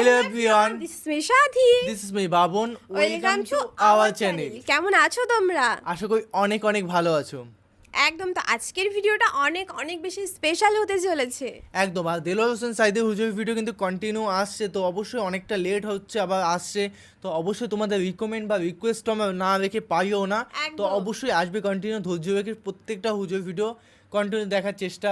Hello everyone. This is me Shadhi. This is me Babon welcome to our channel কেমন আছো তোমরা? আশা করি অনেক অনেক ভালো আছো। একদম তো আজকের ভিডিওটা অনেক অনেক বেশি স্পেশাল হতে চলেছে। একদম আর দেলোয়ার হোসেন সাইদের হুজুর ভিডিও কিন্তু কন্টিনিউ আসছে তো অবশ্যই অনেকটা লেট হচ্ছে আবার আসছে। তো অবশ্যই তোমাদের রিকমেন্ড বা রিকোয়েস্ট না রেখে পারিও না। তো অবশ্যই আসবে কন্টিনিউ ধৈর্য রেখে প্রত্যেকটা হুজুর ভিডিও কন্টিনিউ দেখার চেষ্টা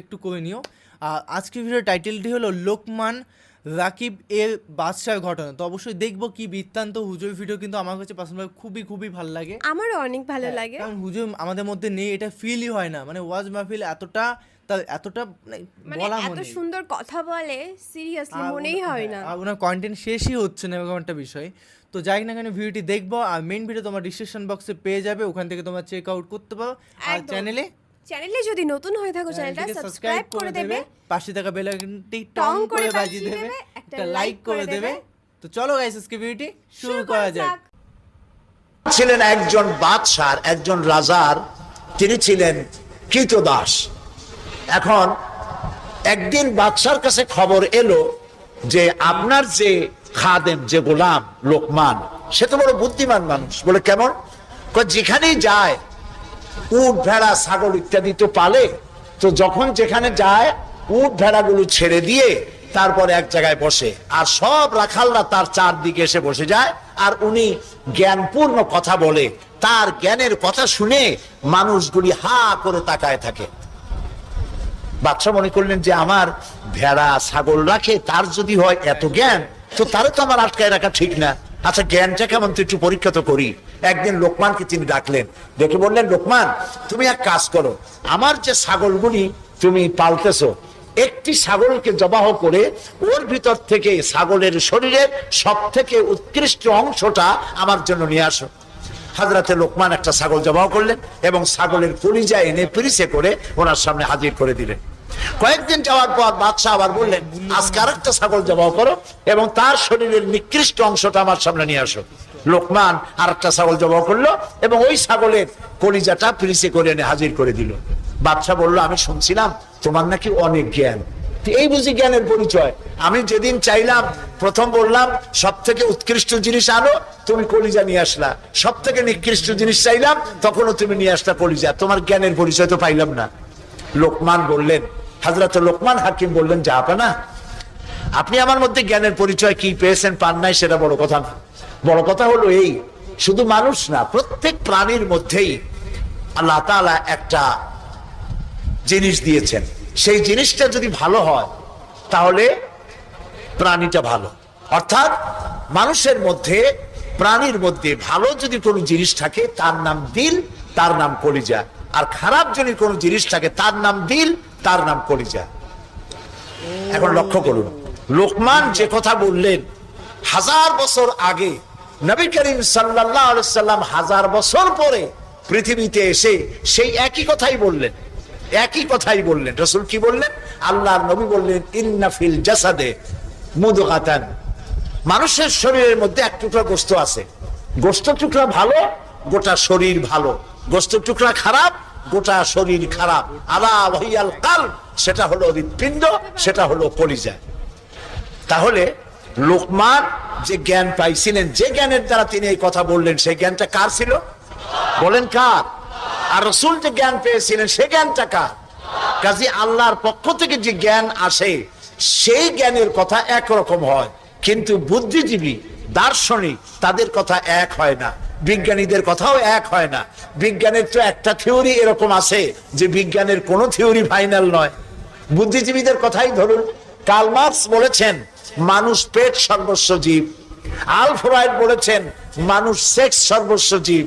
একটু করে নিও। আর আজকের ভিডিও টাইটেলটি হলো লোকমান রাকিব এর বাদশার ঘটনা। তো অবশ্যই দেখব কি বৃত্তান্ত হুজুর ভিডিও কিন্তু আমার কাছে পার্সোনাল খুবই খুবই ভালো লাগে। আমারও অনেক ভালো হ্যাঁ, লাগে। কারণ হুজুর আমাদের মধ্যে নেই এটা ফিলই হয় না। মানে ওয়াজ মাহফিল এতটা তার এতটা মানে মানে বলা এত সুন্দর কথা বলে সিরিয়াসলি মনেই হয় না। আর ওনার কন্টেন্ট শেষই হচ্ছে না এরকম একটা বিষয়। তো যাই না কেন ভিডিওটি দেখব আর মেন ভিডিও তোমার ডিসক্রিপশন বক্সে পেয়ে যাবে ওখান থেকে তোমরা চেক আউট করতে পারো। আর চ্যানেলে চ্যানেলে যদি নতুন হয়ে থাকো চ্যানেলটা সাবস্ক্রাইব করে দেবে। পাশে থাকা বেল আইকনটি টং করে বাজিয়ে দেবে। একটা লাইক করে দেবে। তো চলো গাইস আজকে ভিডিওটি শুরু করা যাক। ছিলেন একজন বাদশার একজন রাজার। তিনি ছিলেন কৃতদাস। এখন একদিন বাদশার কাছে খবর এলো যে আপনার যে খাদেম যে গোলাম লোকমান সে তো বড় বুদ্ধিমান মানুষ। বলে কেমন? যেখানেই যায় উট, ভেড়া, ছাগল ইত্যাদি তো পালে। তো যখন যেখানে যায়, উট, ভেড়াগুলো ছেড়ে দিয়ে তারপর এক জায়গায় বসে। আর সব রাখালরা তার চারদিকে এসে বসে যায়। আর উনি জ্ঞানপূর্ণ কথা বলে। তার জ্ঞানের কথা শুনে মানুষগুলি হা করে তাকায় থাকে। বাচ্চা মনে করলেন যে, আমার ভেড়া, ছাগল রাখে, তার যদি হয় এত জ্ঞান, তো তারে তো আমার আটকায় রাখা ঠিক না। আচ্ছা জ্ঞানটা কেমন? তো একটু পরীক্ষা তো করি। একদিন লোকমানকে তিনি ডাকলেন। দেখে বললেন, লোকমান, তুমি এক কাজ করো। আমার যে ছাগলগুলি তুমি পালতেছো, একটি ছাগলকে জবাহ করে ওর ভিতর থেকে ছাগলের শরীরের সব থেকে উৎকৃষ্ট অংশটা আমার জন্য নিয়ে আসো। হাজরাতে লোকমান একটা ছাগল জবাহ করলেন এবং ছাগলের কলিজা এনে পিরিসে করে ওনার সামনে হাজির করে দিলেন। কয়েকদিন যাওয়ার পর বাদশাহ আবার বললেন আজকে আর একটা ছাগল জবাহ করো এবং তার শরীরের নিকৃষ্ট অংশটা আমার সামনে নিয়ে আসো। লোকমান আর একটা ছাগল জবাহ করল এবং ওই ছাগলের কলিজাটা পিরিসে করে এনে হাজির করে দিল। বাদশাহ বলল আমি শুনছিলাম তোমার নাকি অনেক জ্ঞান। এই বুঝি জ্ঞানের পরিচয়। আমি যেদিন চাইলাম প্রথম বললাম সব থেকে উৎকৃষ্ট জিনিস আনো তুমি কলিজা নিয়ে আসলা। সব থেকে নিকৃষ্ট জিনিস চাইলাম তখনও তুমি নিয়ে আসলা কলিজা। তোমার জ্ঞানের পরিচয় তো পাইলাম না। লোকমান বললেন হাজরত লোকমান হাকিম বললেন যা না আপনি আমার মধ্যে জ্ঞানের পরিচয় কি পেয়েছেন, পান নাই, সেটা বড় কথা না। বড় কথা হলো এই, শুধু মানুষ না, প্রত্যেক প্রাণীর মধ্যেই আল্লাহ তাআলা একটা জিনিস দিয়েছেন। সেই জিনিসটা যদি ভালো হয়, তাহলে প্রাণীটা ভালো। অর্থাৎ মানুষের মধ্যে, প্রাণীর মধ্যে ভালো যদি কোনো জিনিস থাকে, তার নাম দিল, তার নাম কলিজা। আর খারাপ যদি কোনো জিনিস থাকে, তার নাম দিল তার নাম কলিজা। এখন লক্ষ্য করুন, লোকমান যে কথা বললেন, হাজার বছর আগে নবী করিম সাল্লাম হাজার বছর পরে পৃথিবীতে এসে সেই একই কথাই বললেন। একই কথাই বললেন। রসুল কি বললেন? আল্লাহর নবী বললেন ইন্নাফিল জাসাদে মুদগাতান। মানুষের শরীরের মধ্যে এক টুকরা গোস্ত আছে। গোস্ত টুকরা ভালো, গোটা শরীর ভালো। গোস্ত টুকরা খারাপ গোটা শরীর খারাপ আলা ওয়াহিয়াল কাল, সেটা হলো হৃৎপিণ্ড, সেটা হলো কলিজা তাহলে লোকমান যে জ্ঞান পাইছিলেন, যে জ্ঞানের দ্বারা তিনি এই কথা বললেন, সেই জ্ঞানটা কার ছিল? বলেন কার? আর রসুল যে জ্ঞান পেয়েছিলেন, সে জ্ঞানটা কার? কাজী আল্লাহর পক্ষ থেকে যে জ্ঞান আসে, সেই জ্ঞানের কথা একরকম হয়। কিন্তু বুদ্ধিজীবী দার্শনিক, তাদের কথা এক হয় না। বিজ্ঞানীদের কথাও এক হয় না। বিজ্ঞানের তো একটা থিওরি এরকম আছে যে বিজ্ঞানের কোনো থিওরি ফাইনাল নয়। বুদ্ধিজীবীদের কথাই ধরুন। কার্ল মার্কস বলেছেন, মানুষ পেট সর্বস্ব জীব। আলফ্রয়েড বলেছেন, মানুষ সেক্স সর্বস্ব জীব।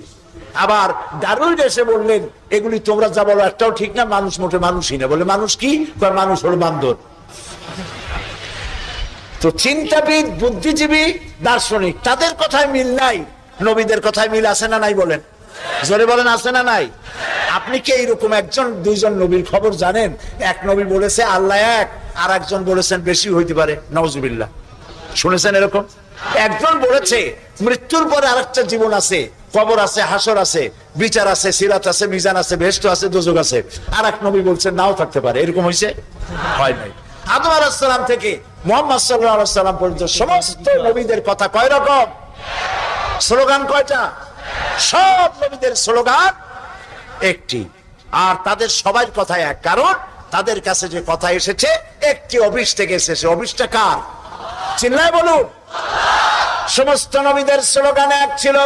আবার ডারুইন এসে বললেন, এগুলি তোমরা যা বলো একটাও ঠিক না, মানুষ মোটে মানুষই না। বলে, মানুষ কি? মানুষ হলো বান্দর। তো চিন্তাবিদ, বুদ্ধিজীবী, দার্শনিক, তাদের কথায় মিল নাই, নবীদের কথায় মিল আছে না নাই বলেন। জোরে বলেন, আছে না নাই? আপনি কি এইরকম একজন, দুইজন নবীর খবর জানেন? এক নবী বলেছে, আল্লাহ এক, আর একজন বলেছেন, বেশি হইতে পারে। নওজুবিল্লাহ শুনেছেন এরকম? একজন বলেছে, মৃত্যুর পরে আরেকটা জীবন আছে, কবর আছে, হাসর আছে, বিচার আছে, সিরাত আছে, মিজান আছে বেষ্ট আছে, দোজক আছে। আর এক নবী বলছেন নাও থাকতে পারে। এরকম হয়েছে হয় নাই। আদম আলাহিসাল্লাম থেকে মোহাম্মদ সাল্লাহ সাল্লাম পর্যন্ত সমস্ত নবীদের কথা কয় রকম? স্লোগান কয়টা? সব নবীদের স্লোগান একটি। আর তাদের সবার কথা এক। কারণ তাদের কাছে যে কথা এসেছে, একটি অফিস থেকে এসেছে। অফিসটা কার? চিল্লায় বলুন। সমস্ত নবীদের স্লোগান এক ছিল।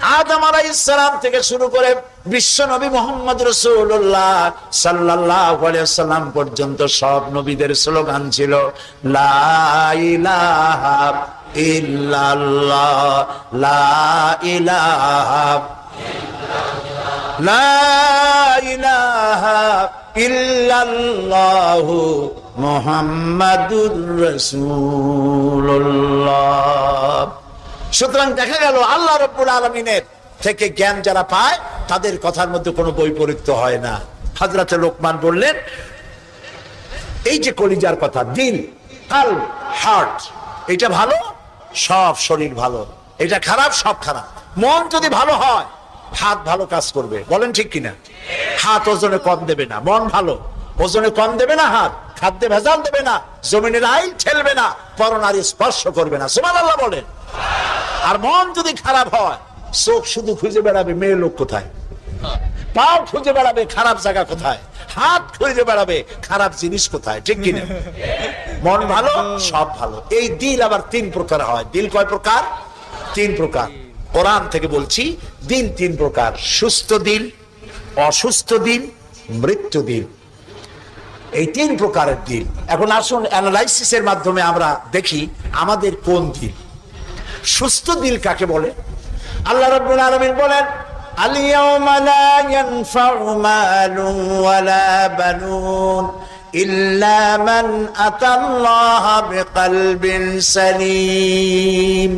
আদম আলাইসালাম থেকে শুরু করে বিশ্ব নবী মোহাম্মদ রসুল্লাহ সাল্লাহ সাল্লাম পর্যন্ত সব নবীদের স্লোগান ছিল ইল্লাল্লাহ সুতরাং দেখা গেল আল্লাহ রব্বুল আলমিনের থেকে জ্ঞান যারা পায়, তাদের কথার মধ্যে কোনো বৈপরীত্য হয় না। হাজরাতে লোকমান বললেন, এই যে কলিজার কথা, দিল কাল হার্ট, এটা ভালো? সব শরীর ভালো। এটা খারাপ? সব খারাপ। মন যদি ভালো হয়, হাত ভালো কাজ করবে। বলেন ঠিক কিনা? হাত ওজনে কম দেবে না, মন ভালো। ওজনে কম দেবে না হাত, খাদ্যে ভেজাল দেবে না, জমিনের আইন ঠেলবে না, পরনারী স্পর্শ করবে না। সুমান আল্লাহ বলেন। আর মন যদি খারাপ হয় চোখ শুধু খুঁজে বেড়াবে মেয়ে লোক কোথায়? পাও খুঁজে বেড়াবে খারাপ জায়গা কোথায়? হাত খুঁজে বেড়াবে খারাপ জিনিস কোথায়? ঠিক কিনা? মন ভালো, সব ভালো। এই দিল আবার তিন প্রকার হয়। দিল কয় প্রকার? তিন প্রকার। কোরআন থেকে বলছি, দিল তিন প্রকার। সুস্থ দিল, অসুস্থ দিল, মৃত্যু দিল। এই তিন প্রকারের দিল। এখন আসুন অ্যানালাইসিসের মাধ্যমে আমরা দেখি আমাদের কোন দিল। সুস্থ দিল কাকে বলে? আল্লাহ রাব্বুল আলামিন বলেন اليوم لا ينفع مال ولا بنون إلا من أتى الله بقلب سليم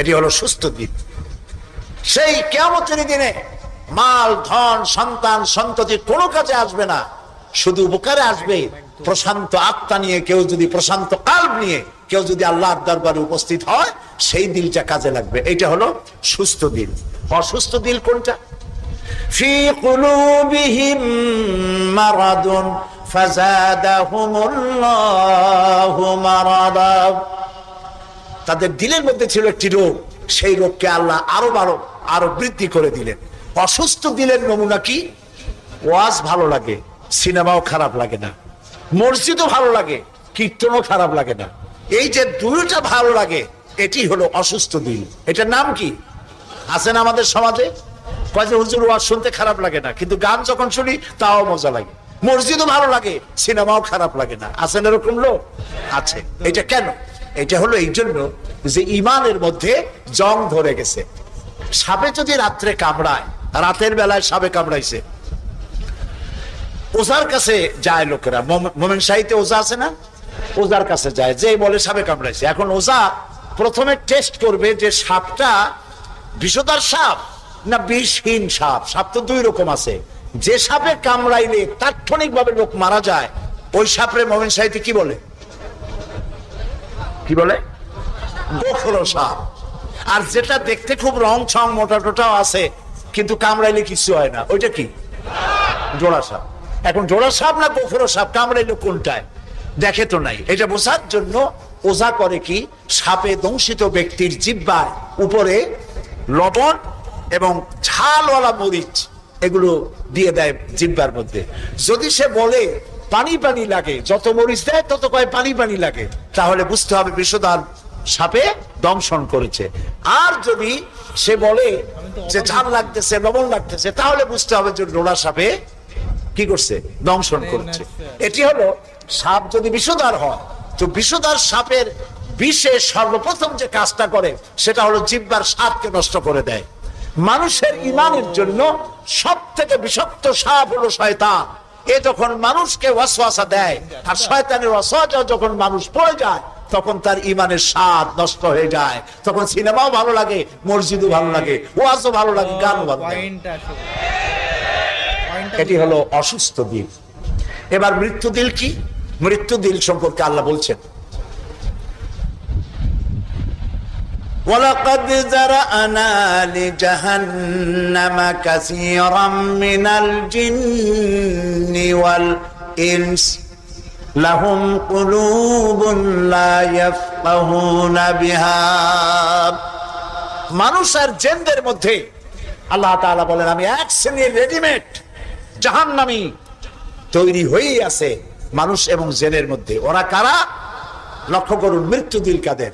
এটি হলো সুস্থ দিন সেই কেমতের দিনে মাল ধন সন্তান সন্ততি কোনো কাজে আসবে না শুধু উপকারে আসবে প্রশান্ত আত্মা নিয়ে কেউ যদি প্রশান্ত কাল্প নিয়ে কেউ যদি আল্লাহর দরবারে উপস্থিত হয়, সেই দিলটা কাজে লাগবে। এটা হলো সুস্থ দিল। অসুস্থ দিল কোনটা? ফি কুলুবিহিম মারাদুন ফাজাদাহুমুল্লাহু মারাদা। তাদের দিলের মধ্যে ছিল একটি রোগ। সেই রোগকে আল্লাহ আরও বারো আরও বৃদ্ধি করে দিলেন। অসুস্থ দিলের নমুনা কি? ওয়াজ ভালো লাগে, সিনেমাও খারাপ লাগে না। মসজিদও ভালো লাগে, কীর্তনও খারাপ লাগে না। এই যে দুইটা ভালো লাগে, এটি হলো অসুস্থ দিন। এটার নাম কি? আছেন আমাদের সমাজে? কয় হুজুর ওয়াজ শুনতে খারাপ লাগে না, কিন্তু গান যখন শুনি, তাও মজা লাগে। মসজিদও ভালো লাগে, সিনেমাও খারাপ লাগে না। আছেন এরকম লোক? আছে। এটা কেন? এটা হলো এই জন্য যে ইমানের মধ্যে জং ধরে গেছে। সাপে যদি রাত্রে কামড়ায়, রাতের বেলায় সাপে কামড়াইছে ওজার কাছে যায় লোকেরা। মোম- মোমেন সাহিতে ওজা আছে না? ওজার কাছে যায় যে বলে সাপে কামড়াইছে। এখন ওজা প্রথমে টেস্ট করবে যে সাপটা বিষদার সাপ না বিষহীন সাপ। সাপ তো দুই রকম আছে। যে সাপে কামড়াইলে তাৎক্ষণিক ভাবে লোক মারা যায় ওই সাপরে মোমেন শাহিতে কি বলে? কি বলে? গোখরো সাপ। আর যেটা দেখতে খুব রং ছং মোটা টোটাও আছে কিন্তু কামড়াইলে কিছু হয় না। ওইটা কি? জোড়া সাপ। এখন জোড়া সাপ না গোখরো সাপ? কামড়াইলে কোনটায়? দেখে তো নাই। এটা বোঝার জন্য ওজা করে কি? সাপে দংশিত ব্যক্তির জিব্বায় উপরে লবণ এবং ঝালওয়ালা মরিচ এগুলো দিয়ে দেয় জিব্বার মধ্যে। যদি সে বলে পানি পানি লাগে। যত মরিচ দেয় তত কয় পানি পানি লাগে। তাহলে বুঝতে হবে বিষদার সাপে দংশন করেছে। আর যদি সে বলে যে ঝাল লাগতেছে লবণ লাগতেছে তাহলে বুঝতে হবে যে লোড়া সাপে কি করছে? দংশন করছে। এটি হলো সাপ যদি বিষদার হয় তো বিষদার সাপের বিষে সর্বপ্রথম যে কাজটা করে সেটা হলো জিব্বার স্বাদকে নষ্ট করে দেয়। মানুষের ইমানের জন্য সব থেকে বিষাক্ত সাপ হলো শয়তান। এ যখন মানুষকে ওয়াসওয়াসা দেয় আর শয়তানের ওয়াসওয়াসা যখন মানুষ পড়ে যায় তখন তার ইমানের স্বাদ নষ্ট হয়ে যায়। তখন সিনেমাও ভালো লাগে মসজিদও ভালো লাগে ওয়াজও ভালো লাগে গানও ভালো লাগে। এটি হলো অসুস্থ দিল। এবার মৃত্যু দিল কি? মৃত্যু দিল সম্পর্কে আল্লাহ বলছেন ولقد ذرأنا لجهنم كثيرا من الجن والإنس লাহুম কুলুবুন লা ইয়াফকাহুনা বিহা মানুষ আর জেনদের মধ্যে আল্লাহ তাআলা বলেন আমি এক শ্রেণীর রেডিমেড জাহান্নামী তৈরি হয়েই আছে মানুষ এবং জেনের মধ্যে। ওরা কারা? লক্ষ্য করুন, মৃত্যু দিল কাদের?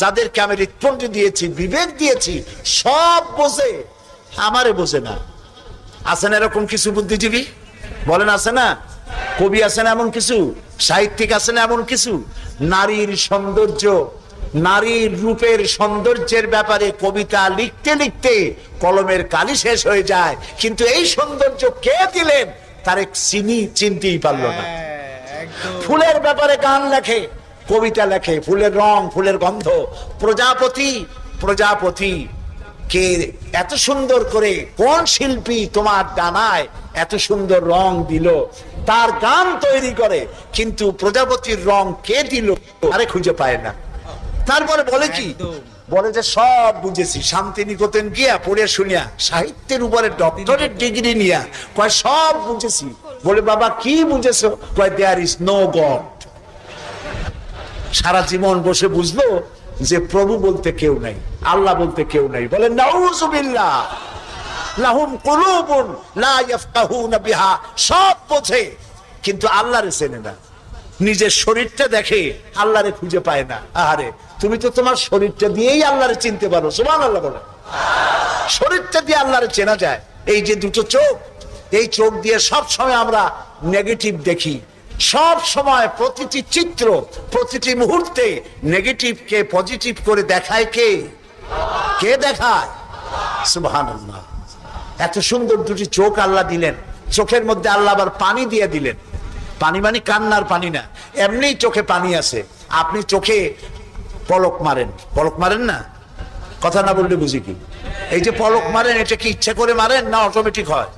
যাদেরকে আমি হৃৎপন্ডি দিয়েছি, বিবেক দিয়েছি, সব বোঝে, আমারে বোঝে না। আছেন এরকম কিছু বুদ্ধিজীবী? বলেন, আছে না? কবি আছেন এমন কিছু? সাহিত্যিক আছেন এমন কিছু? নারীর সৌন্দর্য নারীর রূপের সৌন্দর্যের ব্যাপারে কবিতা লিখতে লিখতে কলমের কালি শেষ হয়ে যায়। কিন্তু এই সৌন্দর্য কে দিলেন? তার এক চিনি চিনতেই পারল না। ফুলের ব্যাপারে গান লেখে কবিতা লেখে ফুলের রং ফুলের গন্ধ। প্রজাপতি প্রজাপতি কে এত সুন্দর করে কোন শিল্পী তোমার ডানায় এত সুন্দর রং দিল? তার গান তৈরি করে কিন্তু প্রজাপতির রং কে দিল? আরে খুঁজে পায় না। তারপরে বলে কি? বলে যে সব বুঝেছি। শান্তিনিকেতন গিয়া পড়ে শুনিয়া সাহিত্যের উপরে ডক্টরেট ডিগ্রি নিয়া কয় সব বুঝেছি। বলে বাবা কি বুঝেছ? কয় দেয়ার ইজ নো গড সারা জীবন বসে বুঝলো যে প্রভু বলতে কেউ নাই আল্লাহ বলতে কেউ নাই। বলে নাউজুবিল্লাহ লাহুম কুলুবুন লা ইয়াফকাহুনা বিহা। সব বোঝে কিন্তু আল্লাহরে চেনে না। নিজের শরীরটা দেখে আল্লাহরে খুঁজে পায় না। আহারে তুমি তো তোমার শরীরটা দিয়েই আল্লাহরে চিনতে পারো সুমান সুবহানাল্লাহ বলে। শরীরটা দিয়ে আল্লাহরে চেনা যায়। এই যে দুটো চোখ, এই চোখ দিয়ে সব সময় আমরা নেগেটিভ দেখি। সব সময় প্রতিটি চিত্র, প্রতিটি মুহূর্তে নেগেটিভকে পজিটিভ করে দেখায় কে? কে দেখায়? এত সুন্দর দুটি চোখ আল্লাহ দিলেন। চোখের মধ্যে আল্লাহ আবার পানি দিয়ে দিলেন। পানি মানে কান্নার পানি না এমনি চোখে পানি আছে। আপনি চোখে পলক মারেন। পলক মারেন না? কথা না বললে বুঝি কি? এই যে পলক মারেন, এটা কি ইচ্ছে করে মারেন না অটোমেটিক হয়?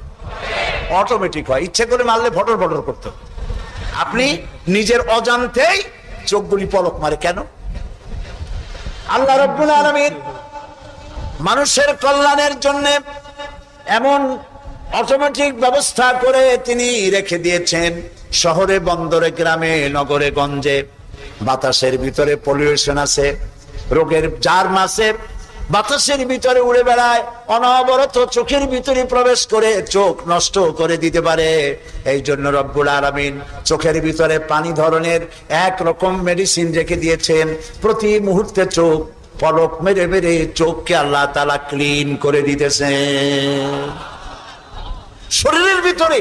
অটোমেটিক হয়। ইচ্ছে করে মারলে ফটর ফটর করতো আপনি নিজের অজান্তেই চোখগুলি পলক মারে। কেন? আল্লাহ রব্বুল আলামিন মানুষের কল্যাণের জন্য এমন অটোমেটিক ব্যবস্থা করে তিনি রেখে দিয়েছেন শহরে, বন্দরে, গ্রামে, নগরে, গঞ্জে। বাতাসের ভিতরে পলিউশন আছে, রোগের জার্ম আছে, বাতাসের ভিতরে উড়ে বেড়ায়, অনবরত চোখের ভিতরে প্রবেশ করে চোখ নষ্ট করে দিতে পারে। এই জন্য রব্বুল আলামিন চোখের ভিতরে পানি ধরনের এক রকম মেডিসিন রেখে দিয়েছেন। প্রতি মুহূর্তে চোখ পলক মেরে মেরে চোখকে আল্লাহ তালা ক্লিন করে দিতেছেন। শরীরের ভিতরে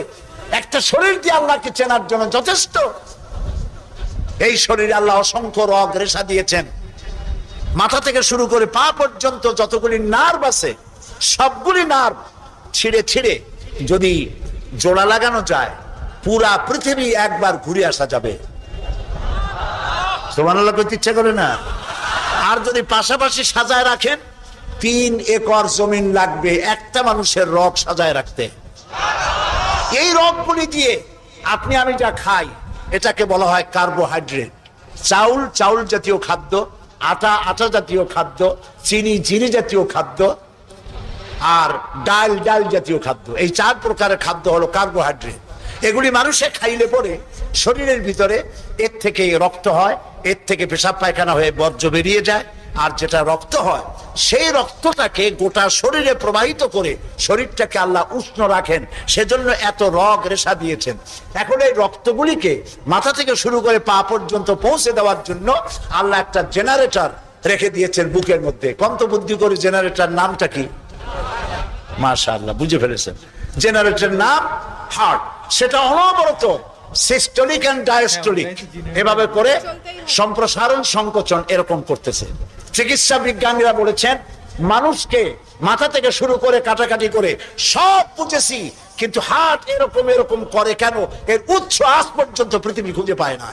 একটা শরীর দিয়ে আল্লাহকে চেনার জন্য যথেষ্ট এই শরীরে আল্লাহ অসংখ্য রগ রেশা দিয়েছেন। মাথা থেকে শুরু করে পা পর্যন্ত যতগুলি নার্ভ আছে, সবগুলি নার্ভ ছিঁড়ে ছিঁড়ে যদি জোড়া লাগানো যায়, পুরা পৃথিবী একবার ঘুরে আসা যাবে। করতে ইচ্ছা করে না? আর যদি পাশাপাশি সাজায় রাখেন, তিন একর জমিন লাগবে একটা মানুষের রগ সাজায় রাখতে। এই রগগুলি দিয়ে আপনি আমি যা খাই এটাকে বলা হয় কার্বোহাইড্রেট চাউল চাউল জাতীয় খাদ্য, আটা আটা জাতীয় খাদ্য, চিনি চিনি জাতীয় খাদ্য, আর ডাল ডাল জাতীয় খাদ্য। এই চার প্রকারের খাদ্য হলো কার্বোহাইড্রেট এগুলি মানুষে খাইলে পরে শরীরের ভিতরে এর থেকে রক্ত হয়, এর থেকে পেশাব পায়খানা হয়ে বর্জ্য বেরিয়ে যায় আর যেটা রক্ত হয়, সেই রক্তটাকে গোটা শরীরে প্রবাহিত করে শরীরটাকে আল্লাহ উষ্ণ রাখেন। সেজন্য এত রগ রেশা দিয়েছেন। এখন এই রক্তগুলিকে মাথা থেকে শুরু করে পা পর্যন্ত পৌঁছে দেওয়ার জন্য আল্লাহ একটা জেনারেটর রেখে দিয়েছেন বুকের মধ্যে। কন্তবুদ্ধি করে জেনারেটর নামটা কি? মাশাআল্লাহ, বুঝে ফেলেছেন। জেনারেটর নাম হার্ট সেটা অনবরত সিস্টোলিক এন্ড ডায়াস্টোলিক এভাবে করে সম্প্রসারণ সংকোচন এরকম করতেছে। চিকিৎসা বিজ্ঞানীরা বলেছেন মানুষকে মাথা থেকে শুরু করে কাটাকাটি করে সব বুঝেছি কিন্তু হার্ট এরকম এরকম করে কেন? এর উৎস আজ পর্যন্ত পৃথিবী খুঁজে পায় না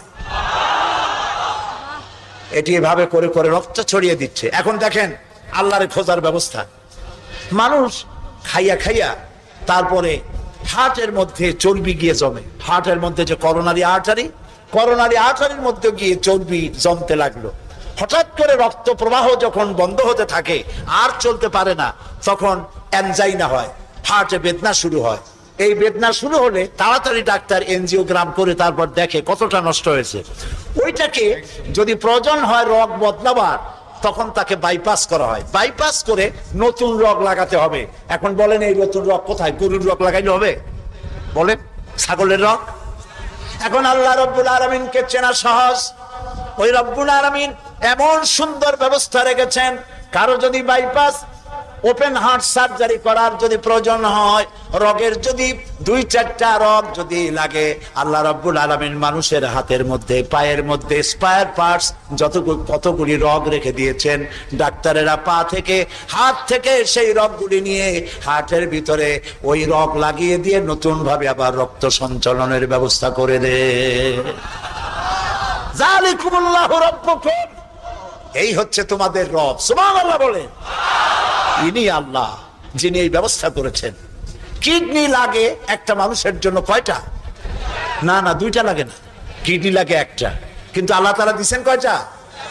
এটি এভাবে করে করে রক্ত ছড়িয়ে দিচ্ছে। এখন দেখেন আল্লাহরে খোঁজার ব্যবস্থা। মানুষ খাইয়া খাইয়া তারপরে হার্টের মধ্যে চর্বি গিয়ে জমে। হার্টের মধ্যে যে করোনারি আর্টারি, করোনারি আর্টারির মধ্যে গিয়ে চর্বি জমতে লাগল। হঠাৎ করে রক্ত প্রবাহ যখন বন্ধ হতে থাকে, আর চলতে পারে না, তখন অ্যানজাইনা হয়, হার্টে বেদনা শুরু হয়। এই বেদনা শুরু হলে তাড়াতাড়ি ডাক্তার এনজিওগ্রাম করে তারপর দেখে কতটা নষ্ট হয়েছে। ওইটাকে যদি প্রয়োজন হয় রগ বদলাবার তখন তাকে বাইপাস করা হয়। বাইপাস করে নতুন রগ লাগাতে হবে। এখন বলেন, এই নতুন রগ কোথায়? গরুর রগ লাগাইলে হবে? বলেন, ছাগলের রগ? এখন আল্লাহ রব্বুল আলমিনকে চেনা সহজ। ওই রব্বুল আলমিন এমন সুন্দর ব্যবস্থা রেখেছেন, কারও যদি বাইপাস ওপেন হার্ট সার্জারি করার যদি প্রয়োজন হয়, রগের যদি দুই চারটা রগ যদি লাগে, আল্লাহ রব্বুল আলমিন মানুষের হাতের মধ্যে, পায়ের মধ্যে স্পায়ার পার্টস যত কতগুলি রগ রেখে দিয়েছেন, ডাক্তারেরা পা থেকে, হাত থেকে সেই রগগুলি নিয়ে হার্টের ভিতরে ওই রগ লাগিয়ে দিয়ে নতুন ভাবে আবার রক্ত সঞ্চালনের ব্যবস্থা করে দে। এই হচ্ছে তোমাদের রব। সুবহানাল্লাহ বলে ইনি আল্লাহ, যিনি এই ব্যবস্থা করেছেন। কিডনি লাগে একটা মানুষের জন্য কয়টা? না না, দুইটা লাগে না। কিডনি লাগে একটা। কিন্তু আল্লাহ তারা দিচ্ছেন কয়টা?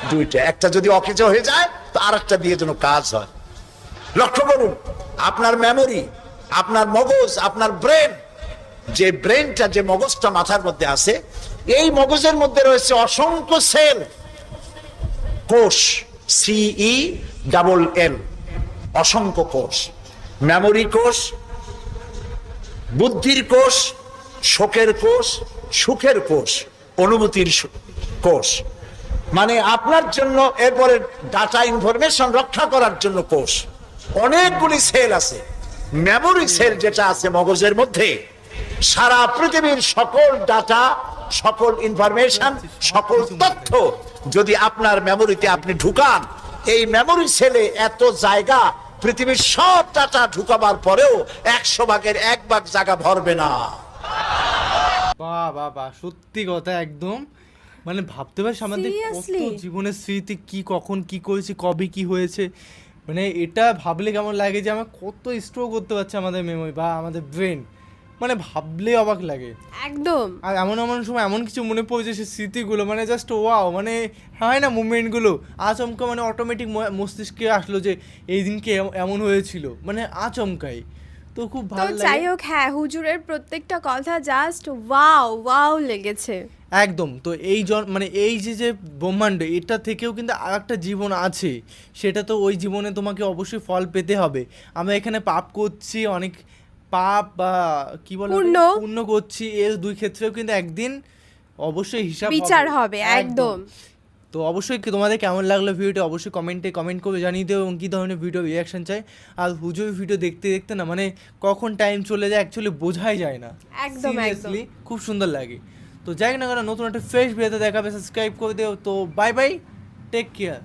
দুইটা। একটা যদি অকেজ হয়ে যায়, তো আর একটা দিয়ে যেন কাজ হয়। লক্ষ্য করুন, আপনার মেমোরি আপনার মগজ, আপনার ব্রেন যে ব্রেনটা যে মগজটা মাথার মধ্যে আছে, এই মগজের মধ্যে রয়েছে অসংখ্য সেল কোষ সিই ডাবল এল অসংখ্য কোষ। মেমোরি কোষ, বুদ্ধির কোষ, শোকের কোষ, সুখের কোষ, অনুভূতির কোষ। মানে আপনার জন্য এরপরে ডাটা ইনফরমেশন রক্ষা করার জন্য কোষ। অনেকগুলি সেল আছে। মেমোরি সেল যেটা আছে মগজের মধ্যে। সারা পৃথিবীর সকল ডাটা সকল ইনফরমেশন সকল তথ্য যদি আপনার মেমোরিতে আপনি ঢুকান এই মেমোরি সেলে এত জায়গা পৃথিবীর সব ডাটা ঢুকাবার পরেও একশো ভাগের এক ভাগ জায়গা ভরবে না। বাহ বাহ বাহ সত্যি কথা একদম। মানে ভাবতে পারিস আমাদের কত জীবনের স্মৃতি কি কখন কি করেছি কবে কি হয়েছে? মানে এটা ভাবলে কেমন লাগে যে আমরা কত স্টোর করতে পারছি আমাদের মেমোরি বা আমাদের ব্রেন মানে ভাবলে অবাক লাগে। একদম। আর এমন এমন সময় এমন কিছু মনে পড়েছে সে স্মৃতিগুলো মানে জাস্ট ওয়াও মানে হয় না মুভমেন্টগুলো? আচমকা মানে অটোমেটিক মস্তিষ্কে আসলো যে এই দিনকে এম- এমন হয়েছিল। মানে আচমকাই। তো খুব ভালো যাই হোক হ্যাঁ হুজুরের প্রত্যেকটা কথা জাস্ট ওয়াও ওয়াও লেগেছে। একদম। তো এই জন মানে এই যে যে ব্রহ্মাণ্ড এটা থেকেও কিন্তু আর একটা জীবন আছে। সেটা তো ওই জীবনে তোমাকে অবশ্যই ফল পেতে হবে। আমরা এখানে পাপ করছি অনেক পাপ বা কি বলে। পূর্ণ করছি এর দুই ক্ষেত্রেও কিন্তু একদিন অবশ্যই হিসাব বিচার হবে, একদম। তো অবশ্যই তোমাদের কেমন লাগল ভিডিওটা অবশ্যই কমেন্টে কমেন্ট করে জানিয়ে দেবো এবং কী ধরনের ভিডিও রিয়াকশন চাই। আর হুজুর ভিডিও দেখতে দেখতে না মানে কখন টাইম চলে যায় অ্যাকচুয়ালি বোঝাই যায় না। একদম, একদম। খুব সুন্দর লাগে। তো যাই না কেন নতুন একটা ফ্রেশ ভিডিওতে দেখাবে সাবস্ক্রাইব করে দেও। তো বাই বাই টেক কেয়ার